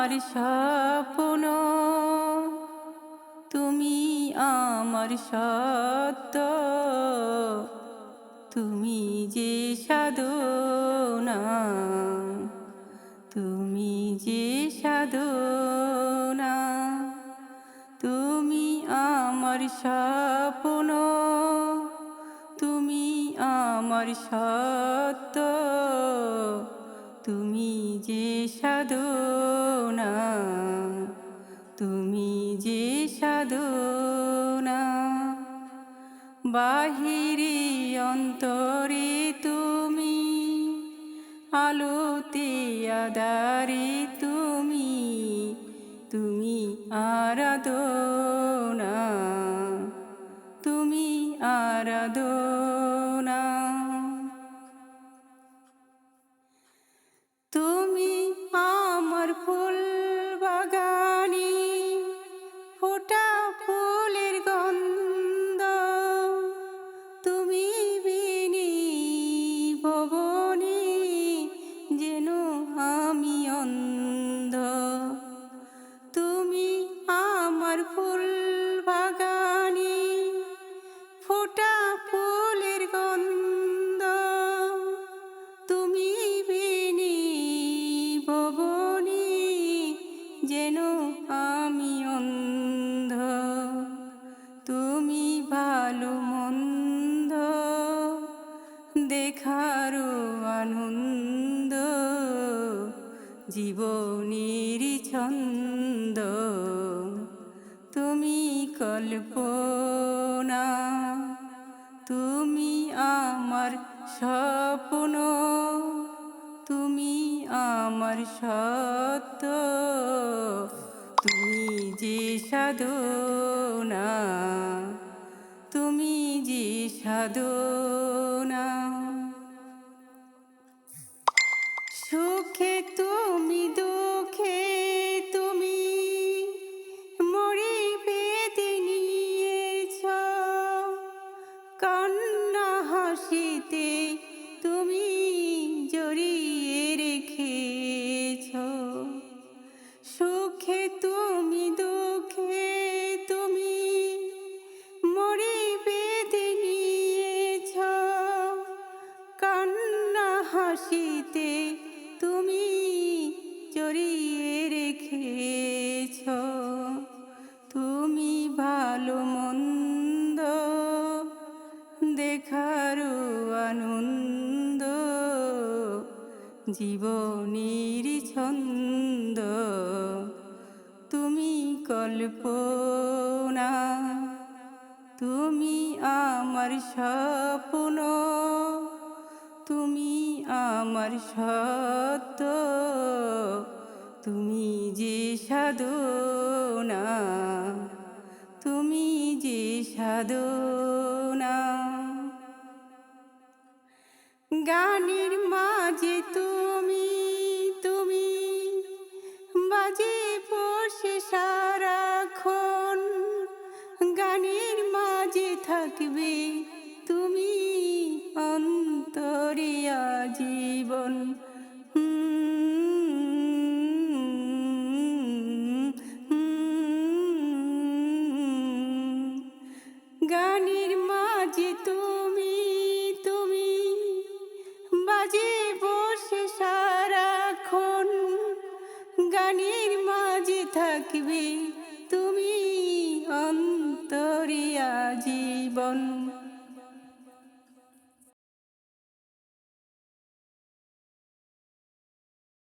আমার স্বপ্ন, তুমি আমার সত্য, তুমি যে সাধনা, তুমি যে সাধনা, তুমি আমার স্বপ্ন, তুমি আমার সত্য, তুমি যে সাধনা। তুমি যে সাধনা বাহিরে অন্তরে তুমি আলোতে আদারে তুমি তুমি আরাধনা তুমি আরাধনা। দেখারও আনন্দ, জীবনের ছন্দ। তুমি কল্পনা, তুমি আমার স্বপ্ন, তুমি আমার সত্য। তুমি যে সাধনা, তুমি যে সাধনা। সুখে তুমি দুঃখে তুমি মরি বেঁধে নিয়েছ। কান্না হাসিতে তুমি জড়িয়ে রেখেছ। সুখে তুমি দুঃখে তুমি মরি বেঁধে নিয়েছ। কান্না হাসিতে দেখারও আনন্দ, জীবনের ছন্দ। তুমি কল্পনা, তুমি আমার স্বপ্ন, তুমি আমার সত্য। তুমি যে সাধনা, তুমি যে সাধনা। গানের মাঝে তুমি তুমি বাজে বসে সারাক্ষণ। গানের মাঝে থাকবে তুমি অন্তরিয়া জীবন গানের থাকবে তুমি অন্তরিয়া জীবন।